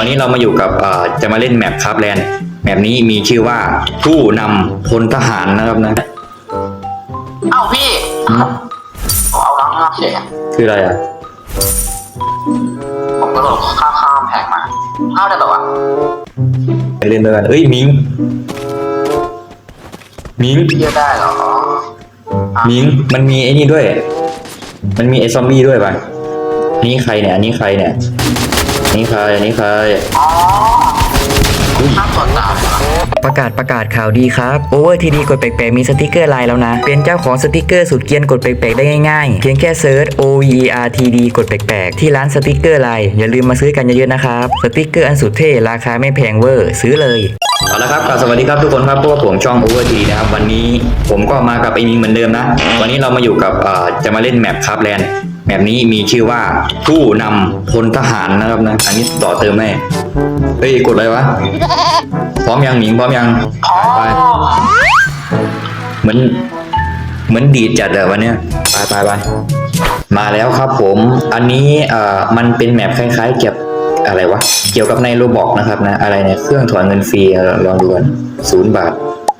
วันนี้เรามาอยู่กับเอ่อจะมาเล่นแมปครับแลนด์แมปนี้มีชื่อว่าผู้นำพลทหารนะครับนะเอ้าพี่อืมผมเอาน้องนอกเฉยคืออะไรอะผมกระโดดข้ามข้ามแพงมาเข้าได้แบบว่าไปเล่นด้วยกันเอ้ยมิงมิงเยอะได้เหรอมิงมันมีไอ้นี่ด้วย มันมีไอ้ซอมบี้ด้วยป่ะอันนี้ใครเนี่ยอันนี้ใครเนี่ยอั นนี้ใครอันนี้ใครอ๋อข้ามส่วนต่างเหรอประกาศประกาศข่าวดีครับ Over TD กดแปลกๆมีสติกเกอร์ไลน์แล้วนะ เป็นเจ้าของสติกเกอร์สุดเกรียนกดแปลกๆได้ง่ายๆ เพียงแค่เซิร์ช O V E R T D กดแปลกๆ ที่ร้านสติกเกอร์ไลน์อย่าลืมมาซื้อกันเยอะๆนะครับ สติกเกอร์อันสุดเท่ราคาไม่แพงเวอร์ ซื้อเลยเอาละครับกราบสวัสดีครับทุกคนครับพวกผมช่อง Over T นะครับวันนี้ผมก็มากับไอ้มิงเหมือนเดิมนะ วันนี้เรามาอยู่กับเอ่อจะมาเล่นแมปครับแลนด์ แมปนี้มีชื่อว่าผู้นำพลทหารนะครับนะ อันนี้ต่อเติมแม่เฮ้ยกดเลยวะ พร้อมยังหมิงพร้อมยังไปเหมือนเหมือนดีดจัดอะวันเนี้ยไปไปไปมาแล้วครับผม อันนี้เอ่อมันเป็นแมปคล้ายๆเกี่ยวอะไรวะ เกี่ยวกับในโรบอกนะครับนะ อะไรเนี่ย เครื่องถอนเงินฟรีเออลองดูกันศูนย์บาท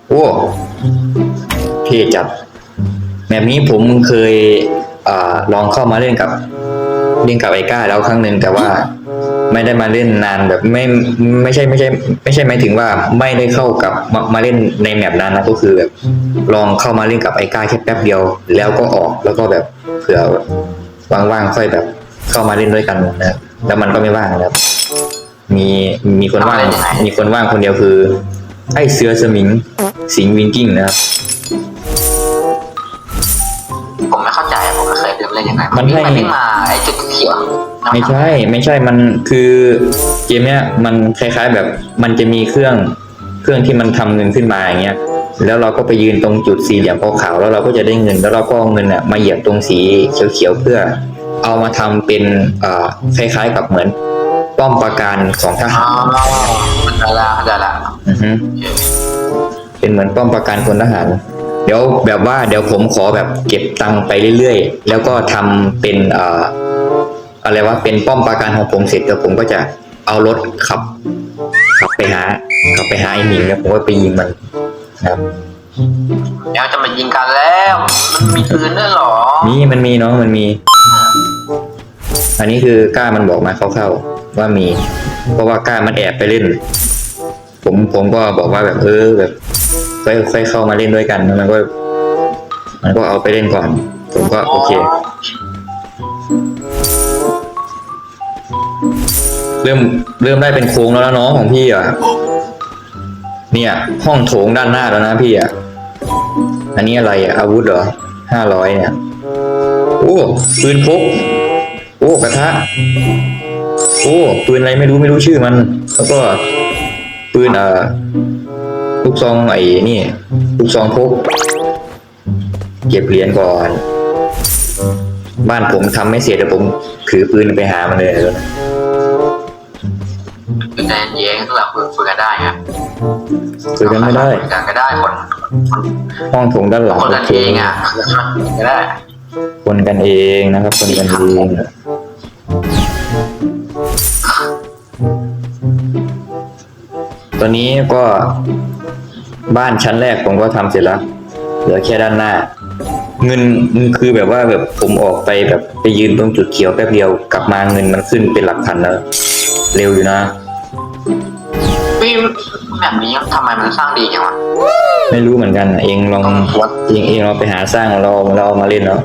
โอ้เท่จัด แมปนี้ผมเคย อลองเข้ามาเล่นกับเล่นกับไอ้ก้าแล้วครั้งหนึ่งแต่ว่าไม่ได้มาเล่นนานแบบไม่ไม่ใช่ไม่ใช่ ไม่ใช่หมายถึงว่าไม่ได้เข้ากับมามาเล่นในแมปนั้นนะก็คือแบบลองเข้ามาเล่นกับไอ้ก้าแค่แป๊บเดียว แล้วก็ออกแล้วก็แบบเผื่อว่างๆค่อยแบบเข้ามาเล่นด้วยกันนะแล้วมันก็ไม่ว่างนะครับมีมีคนว่างมีคนว่างคนเดียวคือไอ้เสือสมิงสิงวิงกิ้งนะครับ ผมไม่เคยเล่นเล่นยังไงมันให้วิ่งไปวิ่งมาไอ้จุดเขียวไม่ใช่ ไม่ใช่มันคือเกมเนี้ยมันคล้าย ๆแบบมันจะมีเครื่องเครื่องที่มันทำเงินขึ้นมาอย่างเงี้ยแล้วเราก็ไปยืนตรงจุดสี่เหลี่ยมขาวๆแล้วเราก็จะได้เงิน แล้วเราก็เอาเงินอะมาเหยียบตรงสีเขียวๆเพื่อ เอามาทำเป็นเอ่อคล้ายๆกับเหมือนป้อมปราการของทอ๋หาอรได้ละได้ละอือฮึเป็นเหมือนป้อมปราการพลทหาร เดี๋ยวแบบว่าเดี๋ยวผมขอแบบเก็บตังค์ไปเรื่อยๆ แล้วก็ทำเป็นเอ่ออะไรว่าเป็นป้อมปราการของผมเสร็จแล้วผมก็จะเอารถขับ ขับไปหาขับไปหาไอ้หมิงแล้วผมก็ไปยิงมันนะครับเดี๋ยวจะมายิงกันแล้ว มันมีปืนด้วยเหรอมีมันมีเนาะมันมี อันนี้คือกล้ามันบอกมาคร่าวๆว่ามี เพราะว่ากล้ามันแอบไปเล่น ผมผมก็บอกว่าแบบเออแบบ ค่อยค่อยเข้ามาเล่นด้วยกันมันก็ มันก็เอาไปเล่นก่อน ผมก็โอเค เริ่มเริ่มได้เป็นโค้งแล้วนะน้องของพี่อะเนี่ย ห้องโถงด้านหน้าแล้วนะพี่อะอันนี้อะไรอะอาวุธเหรอห้าร้อยเนี่ยโอ้ปืนพกโอ้กระทะโอ้ปืนอะไรไม่รู้ไม่รู้ชื่อมัน แล้วก็ ปืนเอ่อลูกซองไอ้นี่ลูกซองพก เก็บเหรียญก่อน บ้านผมทำไม่เสร็จแต่ผมถือปืนไปหามันเลยแล้วนะคือใจเย็นๆแบบคุยกันได้ไงคุยกันไม่ได้คุยกันก็ได้คนคนห้องโถงด้านหลังคนกันเองอะก็ได้คนกันเองนะครับ คนกันเอง ตอนนี้ก็บ้านชั้นแรกผมก็ทำเสร็จแล้ว เหลือแค่ด้านหน้า เงินคือแบบว่าแบบผมออกไปแบบไปยืนตรงจุดเขียวแป๊บเดียวกลับมาเงินมันขึ้นเป็นหลักพันแล้ว เร็วอยู่นะพี่แบบนี้ทำไมมันสร้างดีจังวะไม่รู้เหมือนกันอะเองลองเองเองเราไปหาสร้างเราเราเอามาเล่นเนาะ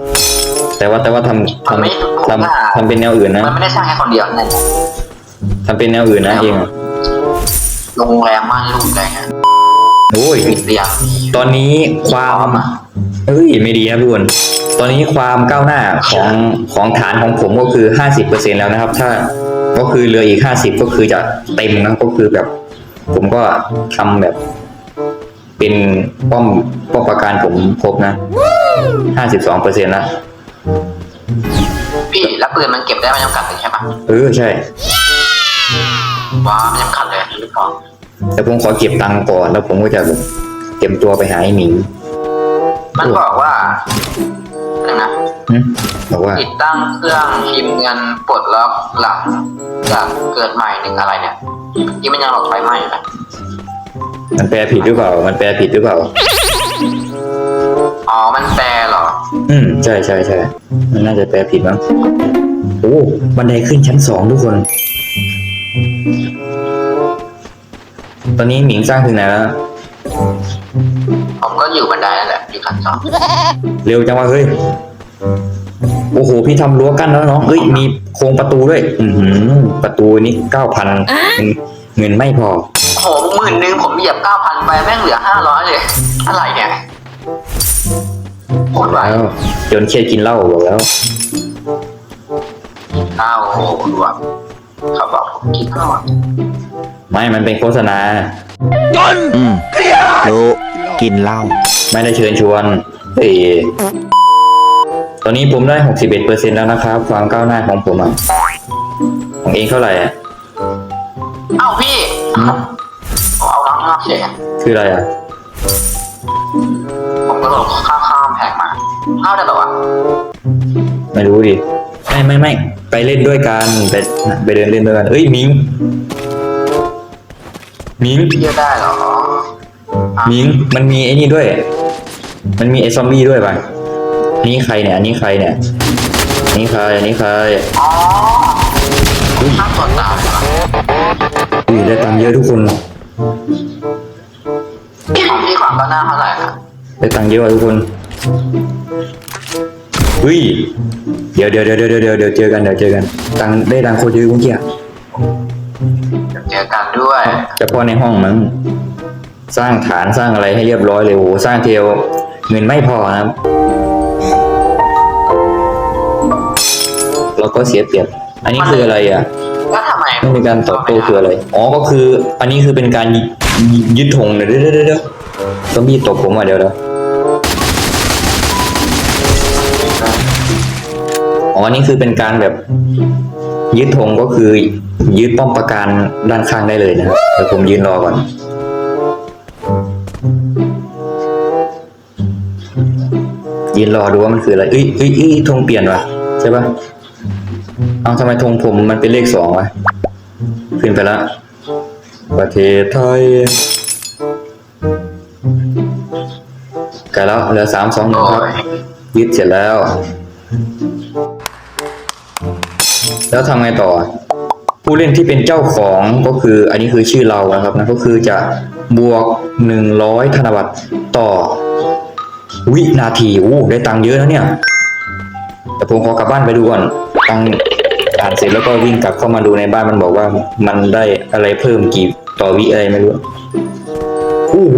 แต่ว่าแต่ว่าทำทำทำทำเป็นแนวอื่นนะมันไม่ได้สร้างแค่คนเดียวนะทำเป็นแนวอื่นนะเองอะ โรงแรมม่านรูปอะไรเงี้ยโอ้ยปิดเรียงตอนนี้ความเอ้ยไม่ดีนะทุกคนตอนนี้ความก้าวหน้าของของฐานของผมก็คือห้าสิบเปอร์เซ็นแล้วนะครับ ถ้าก็คือเหลืออีกห้าสิบก็คือจะเต็มนะก็คือแบบ ผมก็ทำแบบ เป็นป้อมป้อมประการผมครบนะห้าสิบสองเปอร์เซ็นต์ละพี่แล้วปืนมันเก็บได้ไม่จำกัดเลยใช่ปะเออใช่ ว้าไม่จำกัดเลยหรือเปล่าแต่ผมขอเก็บตังค์ก่อนแล้วผมก็จะแบบเตรียมตัวไปหาไอ้หมิงมันบอกว่านะหึบอกว่า ติดตั้งเครื่องพิมพ์เงินปลดล็อกหลังจากเกิดใหม่หนึ่งอะไรเนี่ยที่มันยังหลอกไฟไหม้อยู่เลยมันแปลผิดหรือเปล่า มันแปลผิดหรือเปล่า อ๋อมันแปลเหรอ อืมใช่ใช่ใช่มันน่าจะแปลผิดมั้งโอ้บันไดขึ้นชั้นสองทุกคน ตอนนี้หมิงสร้างถึงไหนแล้ว ผมก็อยู่บันไดนั่นแหละอยู่ขั้นสองเร็วจังวะเฮ้ย โอ้โห พี่ทำรั้วกั้นแล้วน้องเอ้ย มีโครงประตูด้วย อือหือ ประตูนี้เก้าพันเงินไม่พอ โอ้โหหมื่นหนึ่งผมเหยียบเก้าพันไปแม่งเหลือห้าร้อยเลย อะไรเนี่ยโหดไว้แล้วจนเครียดกินเหล้าบอกแล้ว ข้าวโอ้โหรวม เขาบอกผมกินข้าวอะไม่ มันเป็นโฆษณา อืมรู้กินเหล้าไม่ได้เชิญชวนเอ้ยตอนนี้ผมได้หกสิบเอ็ดเปอร์เซ็นแล้วนะครับ ความก้าวหน้าของผมอะ ของเองเท่าไหร่อะเอ้าพี่อืมผมเอาน้ำนอกเสียคืออะไรอะ ผมก็โดดข้ามข้ามแพงมาเข้าได้แบบว่าไม่รู้ดิ ไม่ไม่ไม่ไปเล่นด้วยกันไปไปเดินเล่นด้วยกันเอ้ยมิงมิงเที่ยวได้เหรอมิงมันมีไอ้นี่ด้วย มันมีไอ้ซอมบี้ด้วยป่ะอันนี้ใครเนี่ยอันนี้ใครเนี่ยอันนี้ใครอันนี้ใครอ๋อข้ามส่วนต่างเหรออุ้ยได้ตังค์เยอะทุกคนของพี่ความก็หน้าเท่าไหร่ครับได้ตังค์เยอะว่ะทุกคน อุ้ย เดี๋ยวเดี๋ยวเดี๋ยวเดี๋ยวเดี๋ยวเดี๋ยวเจอกันเดี๋ยวเจอกันตังค์ได้ตังค์โคตรเยอะเมื่อกี้อะเจอกันด้วย เฉพาะในห้องมั้งสร้างฐานสร้างอะไรให้เรียบร้อยเลยโอ้โหสร้างเทลเงินไม่พอนะครับเราก็เสียเปรียบอันนี้คืออะไรอะ แล้วทำไมไม่มีการตอบโต้คืออะไร อ๋อ ก็คือ อันนี้คือเป็นการยยึดธงเดี๋ยวเดี๋ยวเดี๋ยวเดี๋ยวต้องมีตบผมอะเดี๋ยวเดี๋ยว อ๋ออันนี้คือเป็นการแบบยึดธงก็คือยึดป้อมปราการด้านข้างได้เลยนะครับเดี๋ยวผมยืนรอก่อน ยืนรอดูว่ามันคืออะไรเอ้ยเอ้ยเอ้ยธงเปลี่ยนว่ะใช่ปะเอาทำไมธงผมมันเป็นเลขสองวะขึ้นไปแล้วประเทศไทยใกล้แล้วเหลือสามสองหนึ่งโอ้ครับยยึดเสร็จแล้ว แล้วทำไงต่อ ผู้เล่นที่เป็นเจ้าของก็คืออันนี้คือชื่อเรานะครับนะก็คือจะบวกหนึ่งร้อยธนบัตรต่อ วินาทีอู้ได้ตังค์เยอะนะเนี่ยแต่ผมขอกลับบ้านไปดูก่อนตังค์อ่านเสร็จแล้วก็วิ่งกลับเข้ามาดูในบ้านมันบอกว่ามันได้อะไรเพิ่มกี่ต่อวิอะไรไม่รู้โอ้โห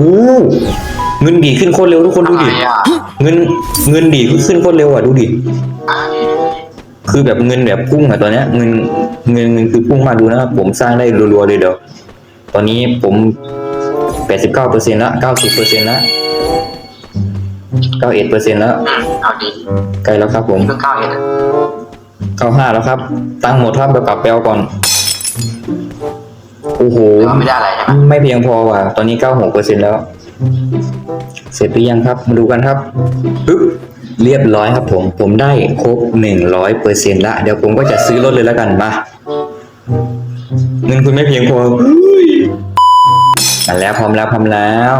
เงินดีดขึ้นโคตรเร็วทุกคนดูทำไมดิอะเงินเงินดีดขึ้นโคตรเร็วอะดูดิ คือแบบเงินแบบพุ่งอะตอนเนี้ยเงินเงินเงินคือพุ่งมากดูนะครับผมสร้างได้รัวๆเลยเดี๋ยวตอนนี้ผมแปดสิบเก้าเปอร์เซ็นต์ละเก้าสิบเปอร์เซ็นต์ละเก้าเอ็ดเปอร์เซ็นต์แล้วอืมเอาดีใกล้แล้วครับ ผมเพิ่งเข้าเองเก้าห้าแล้วครับ ตังค์หมดครับไปปรับแปลก่อนโอ้โหหรือว่าไม่ได้อะไรใช่ไหมไม่เพียงพอว่ะ ตอนนี้เก้าหกเปอร์เซ็นแล้ว เสร็จหรือยังครับ มาดูกันครับปึ๊บ เรียบร้อยครับผมผมได้ครบหนึ่งร้อยเปอร์เซ็นละเดี๋ยวผมก็จะซื้อรถเลยแล้วกันมาเงินคุณไม่เพียงพอเฮ้ยมาแล้วพร้อมแล้วพร้อมแล้ว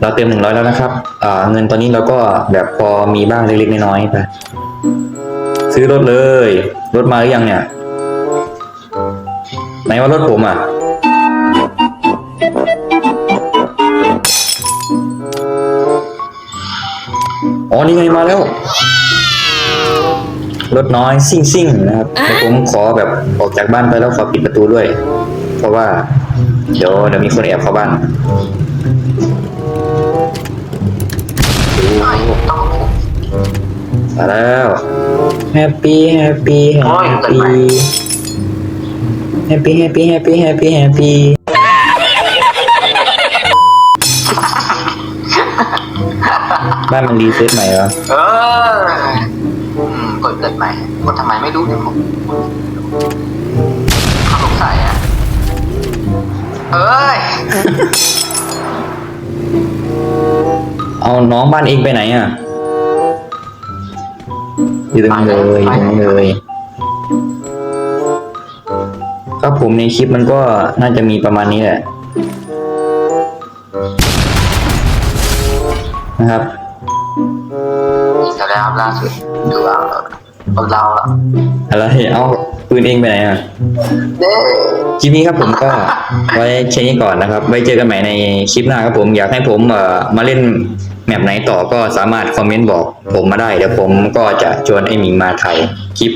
เราเติมหนึ่งร้อยแล้วนะครับเงินตอนนี้เราก็แบบพอมีบ้างเล็กๆน้อยๆไปซื้อรถเลย รถมาหรือยังเนี่ยไหนว่ารถผมอะ อ๋อนี่ไงมาแล้วรถน้อยซิ่งซิ่งๆนะครับเดี๋ยวผมขอแบบออกจากบ้านไปแล้วขอปิดประตูด้วย เพราะว่า เดี๋ยวเดี๋ยวมีคนแอบเข้าบ้านไม่ต้องมาแล้วแฮปปี้แฮปปี้แฮโอ้ยปเกิดใหม่ปี้แฮปปี้แฮปปี้แฮปปี้แฮปปี้แฮปปี้ บ้านมันรีเซ็ตใหม่เหรอเอออืมกดเกิดใหม่กดทำไมไม่รู้เนี่ยผมเขาสงสัยอะเอ้ย เอาน้องบ้านเองไปไหนอะ อยู่ตรงนี้เลยอยู่ตรงนี้เลย ครับผมในคลิปมันก็น่าจะมีประมาณนี้แหละนะครับ นี่แต่แล้วล่าสุดดูเอาเอาเราละอะไรเอาปืนเองไปไหนอะเด้คลิปนี้ครับผมก็ไว้แค่นี้ก่อนนะครับ ไว้เจอกันใหม่ในคลิปหน้าครับผมอยากให้ผมเอ่อมาเล่นแมปไหนต่อก็สามารถคอมเมนต์บอกผมมาได้เดี๋ยวผมก็จะชวนไอ้หมิงมาถ่ายคลิป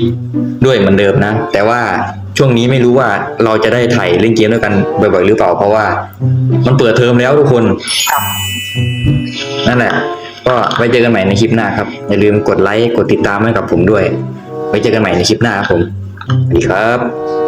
ด้วยเหมือนเดิมนะ แต่ว่าช่วงนี้ไม่รู้ว่าเราจะได้ถ่ายเล่นเกมด้วยกันบ่อยๆหรือเปล่า เพราะว่า มันเปิดเทอมแล้วทุกคนครับนั่นแหละ ก็ไว้เจอกันใหม่ในคลิปหน้าครับ อย่าลืมกดไลค์กดติดตามให้กับผมด้วย ไว้เจอกันใหม่ในคลิปหน้าครับผมสวัสดีครับ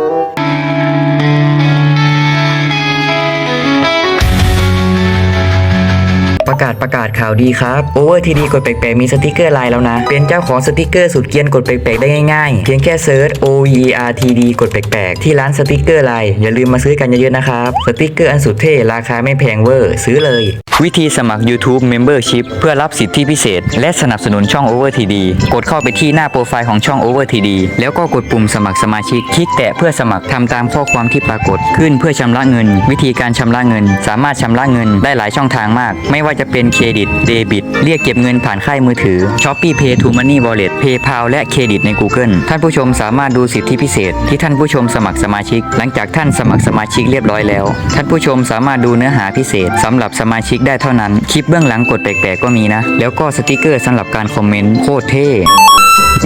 ประกาศประกาศข่าวดีครับ Over TD กดแปลกๆมีสติกเกอร์ไลน์แล้วนะ เป็นเจ้าของสติกเกอร์สุดเกียนกดแปลกๆได้ง่ายๆ เพียงแค่เซิร์ช OVER TD กดแปลกๆ ที่ร้านสติกเกอร์ไลน์อย่าลืมมาซื้อกันเยอะๆนะครับ สติกเกอร์อันสุดเท่ราคาไม่แพงเวอร์ ซื้อเลย วิธีสมัคร YouTube Membership เพื่อรับสิทธิพิเศษ และสนับสนุนช่อง Over TD กดเข้าไปที่หน้าโปรไฟล์ของช่อง Over TD แล้วก็กดปุ่มสมัครสมาชิก คลิกแตะเพื่อสมัครทำตามข้อความที่ปรากฏขึ้นเพื่อชำระเงิน วิธีการชำระเงิน สามารถชำระเงินได้หลายช่องทางมาก ไม่ว่าจะเป็นเครดิตเดบิตเรียกเก็บเงินผ่านค่ายมือถือ Shopee Pay to Money Wallet PayPal และเครดิตใน Google ท่านผู้ชมสามารถดูสิทธิพิเศษ ที่ท่านผู้ชมสมัครสมาชิก หลังจากท่านสมัครสมาชิกเรียบร้อยแล้ว ท่านผู้ชมสามารถดูเนื้อหาพิเศษสำหรับสมาชิกได้เท่านั้น คลิปเบื้องหลังกดแปลกๆก็มีนะ แล้วก็สติกเกอร์สำหรับการคอมเมนต์โคตรเท่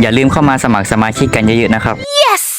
อย่าลืมเข้ามาสมัครสมาชิกกันเยอะๆนะครับ Yes!